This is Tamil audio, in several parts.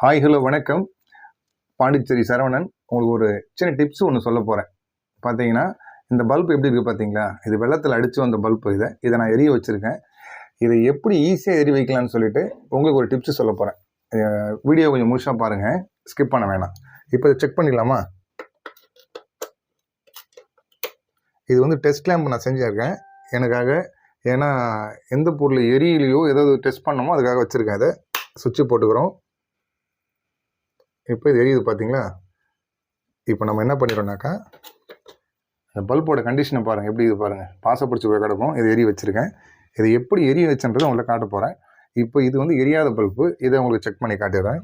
ஹாய் ஹலோ வணக்கம். பாண்டிச்சேரி சரவணன் உங்களுக்கு ஒரு சின்ன டிப்ஸ் ஒன்று சொல்ல போகிறேன் பார்த்தீங்கன்னா இந்த பல்ப் எப்படி இருக்குது பார்த்தீங்களா இது வெள்ளத்தில் அடித்து வந்த பல்ப் இதை. இதை நான் எரிய வச்சுருக்கேன். இதை எப்படி ஈஸியாக எரி வைக்கலாம்னு சொல்லிட்டு உங்களுக்கு ஒரு டிப்ஸ் சொல்ல போகிறேன் வீடியோ கொஞ்சம் முழுசாக பாருங்கள் ஸ்கிப் பண்ண வேணாம். இப்போ இதை செக் பண்ணிடலாமா? இது வந்து டெஸ்ட் லேம்ப் நான் செஞ்சுருக்கேன். எனக்காக ஏன்னா எந்த பொருள் எரியலையோ ஏதாவது டெஸ்ட் பண்ணணுமோ அதுக்காக வச்சுருக்கேன். அதை சுவிட்சு போட்டுக்கிறோம். இப்போ இது எரியுது பார்த்தீங்களா? இப்போ நம்ம என்ன பண்ணிடுறோம்னாக்கா அந்த பல்போட கண்டிஷனை பாருங்கள் எப்படி இது பாருங்கள் பாசை பிடிச்சி போய் கிடக்கும். இது எரிய வச்சுருக்கேன். இதை எப்படி எரிய வச்சுன்றதை உங்களுக்கு காட்ட போகிறேன் இப்போ இது வந்து எரியாத பல்பு. இதை உங்களுக்கு செக் பண்ணி காட்டிடுறேன்.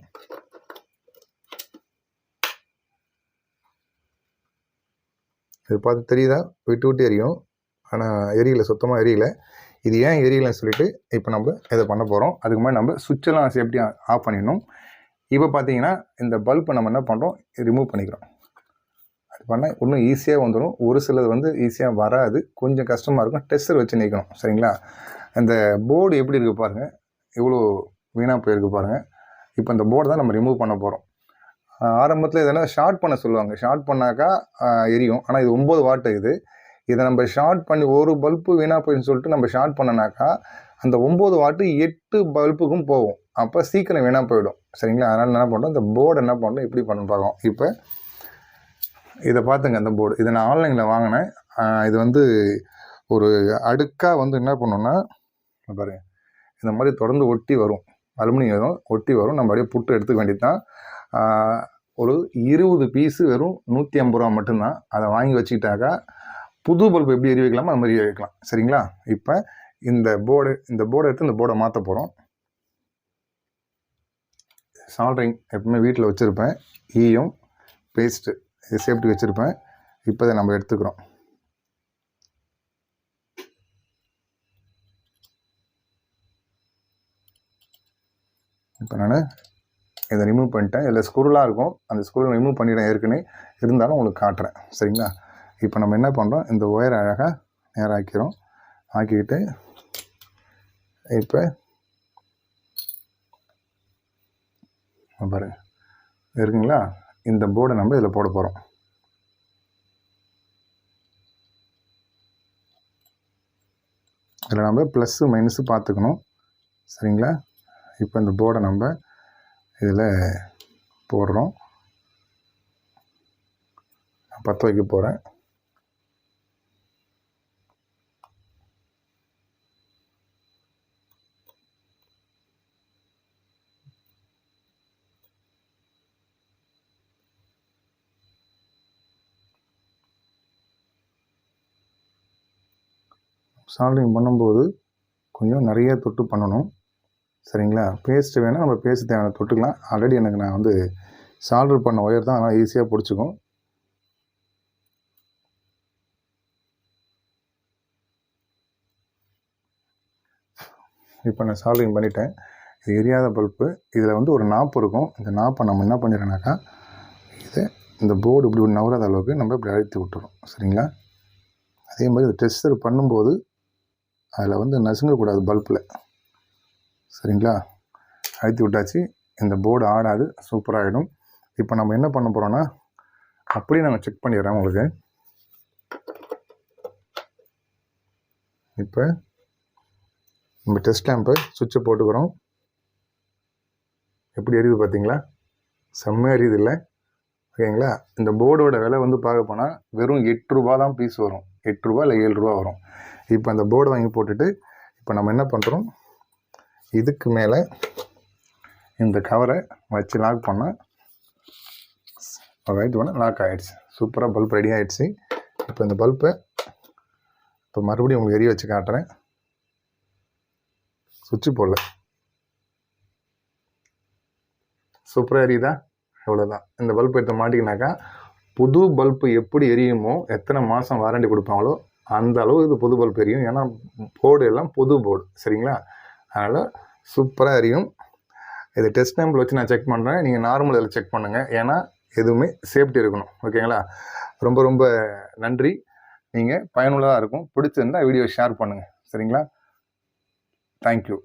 இது பார்த்து தெரியுதா? விட்டு விட்டு எரியும். ஆனால் எரியல. சுத்தமாக எரியல. இது ஏன் எரியலன்னு சொல்லிட்டு இப்போ நம்ம இதை பண்ண போகிறோம் அதுக்கு முன்னாடி நம்ம சுவிட்செல்லாம் சேஃப்டியாக ஆஃப் பண்ணிடணும். இப்போ பார்த்தீங்கன்னா இந்த பல்பை நம்ம என்ன பண்ணுறோம் ரிமூவ் பண்ணிக்கிறோம். அது பண்ணால் இன்னும் ஈஸியாக வந்துடும் ஒரு சிலது வந்து ஈஸியாக வராது. கொஞ்சம் கஷ்டமாக இருக்கும். டெஸ்டர் வச்சு நிற்கணும் சரிங்களா? அந்த போர்டு எப்படி இருக்குது பாருங்கள் இவ்வளோ வீணாக போயிருக்கு பாருங்கள் இப்போ இந்த போர்டு தான் நம்ம ரிமூவ் பண்ண போகிறோம் ஆரம்பத்தில் இதெல்லாம் ஷார்ட் பண்ண சொல்லுவாங்க. ஷார்ட் பண்ணாக்கா எரியும். ஆனால் இது ஒம்பது வாட்டு இது. இதை நம்ம ஷார்ட் பண்ணி ஒரு பல்பு வீணாக போயின்னு சொல்லிட்டு நம்ம ஷார்ட் பண்ணனாக்கா அந்த ஒம்பது வாட்டு எட்டு பல்புக்கும் போகும். அப்போ சீக்கிரம் வீணாக போயிடும். சரிங்களா? அதனால் என்ன பண்ணுறோம் இந்த போர்டு என்ன பண்ணுறோம் எப்படி பண்ண பார்க்கும் இப்போ இதை பார்த்துங்க அந்த போர்டு இதை நான் ஆன்லைனில் வாங்கினேன். இது வந்து ஒரு அடுக்காக வந்து என்ன பண்ணோன்னா பாருங்க. இந்த மாதிரி தொடர்ந்து ஒட்டி வரும். அலுமினியம் ஒட்டி வரும். நம்ம அப்படியே புட்டு எடுத்துக்க வேண்டியது தான் ஒரு இருபது பீஸு வெறும் நூற்றி ஐம்பது ரூபா மட்டும்தான். அதை வாங்கி வச்சுக்கிட்டாக்கா புது பல்பு எப்படி எரி வைக்கலாமோ அது மாதிரி எரி வைக்கலாம். சரிங்களா? இப்போ இந்த போர்டு இந்த போர்டை எடுத்து இந்த போர்டை மாற்ற போகிறோம் சால்ட்ரிங் எப்பவுமே வீட்டில் வச்சுருப்பேன். ஈயும் பேஸ்ட்டு இது சேஃப்டி வச்சுருப்பேன். இப்போ இதை நம்ம எடுத்துக்கிறோம். இப்போ நான் இதை ரிமூவ் பண்ணிட்டேன். இதில் ஸ்குருலாக இருக்கும். அந்த ஸ்குருல் ரிமூவ் பண்ணிட்டேன் ஏற்கனவே. இருந்தாலும் உங்களுக்கு காட்டுறேன். சரிங்களா? இப்போ நம்ம என்ன பண்ணுறோம் இந்த ஒயர் அழகாக நேராக்கிறோம் ஆக்கிக்கிட்டு இப்போ பாரு. இருக்குங்களா? இந்த போர்டை நம்ம இதில் போட போகிறோம் இதில் நம்ம ப்ளஸ்ஸு மைனஸு பார்த்துக்கணும் சரிங்களா? இப்போ இந்த போர்டை நம்ம இதில் போடுறோம். பற்ற வைக்க போகிறேன் சால்டிங் பண்ணும்போது கொஞ்சம் நிறைய தொட்டு பண்ணணும். சரிங்களா? பேஸ்ட்டு வேணால் நம்ம பேஸ்ட் தேவையான தொட்டுக்கலாம். ஆல்ரெடி எனக்கு நான் வந்து சால்டர் பண்ண ஒயர் தான் அதனால் ஈஸியாக பிடிச்சிக்கும். இப்போ நான் சால்டிங் பண்ணிட்டேன். இது எரியாத பல்ப்பு. இதில் வந்து ஒரு நாப்பு இருக்கும். இந்த நாப்பை நம்ம என்ன பண்ணிடுறோனாக்கா இதை இந்த போர்டு இப்படி ஒரு நவராத அளவுக்கு நம்ம இப்படி அழுத்தி விட்டுறோம் சரிங்களா? அதே மாதிரி இந்த டெஸ்டர் பண்ணும்போது அதில் வந்து நசுங்கக்கூடாது பல்பில். சரிங்களா? அழுத்தி விட்டாச்சு. இந்த போர்டு ஆடாது. சூப்பராகிடும் இப்போ நம்ம என்ன பண்ண போகிறோன்னா அப்படியே நாங்கள் செக் பண்ணிடுறோம் உங்களுக்கு. இப்போ நம்ம டெஸ்ட் லேம்பை சுவிட்சை போட்டுக்கிறோம். எப்படி எரியுது பார்த்தீங்களா? செம்மையாக எரியுது இல்லை. ஓகேங்களா? இந்த போர்டோட விலை வந்து பார்க்க போனால் வெறும் எட்டு ரூபா தான் பீஸ் வரும். எட்டு ரூபா இல்லை ஏழு ரூபா வரும். இப்போ அந்த போர்டு வாங்கி போட்டுட்டு இப்போ நம்ம என்ன பண்ணுறோம் இதுக்கு மேலே இந்த கவரை வச்சு லாக் பண்ணால் ரைட் பண்ண லாக் ஆகிடுச்சு சூப்பராக பல்ப் ரெடி ஆகிடுச்சு இப்போ இந்த பல்பை இப்போ மறுபடியும் உங்களுக்கு எரிய வச்சு காட்டுறேன். சுவிட்சு போடல. சூப்பராக எரியுதா? இவ்வளோதான் இந்த பல்ப் எடுத்து மாட்டிக்கினாக்கா புது பல்ப்பு எப்படி எரியுமோ எத்தனை மாதம் வாரண்டி கொடுப்பாங்களோ அந்த அளவு இது புது பல்ப் எரியும். ஏன்னா போர்டு எல்லாம் புது போர்டு சரிங்களா? அதனால் சூப்பராக எரியும். இது டெஸ்ட் டேம்பிள் வச்சு நான் செக் பண்ணுறேன் நீங்கள் நார்மல் இதில் செக் பண்ணுங்கள் ஏன்னா எதுவுமே சேஃப்டி இருக்கணும். ஓகேங்களா? ரொம்ப ரொம்ப நன்றி. நீங்கள் பயனுள்ளதாக இருக்கும். பிடிச்சிருந்தால் வீடியோ ஷேர் பண்ணுங்கள் சரிங்களா? தேங்க்யூ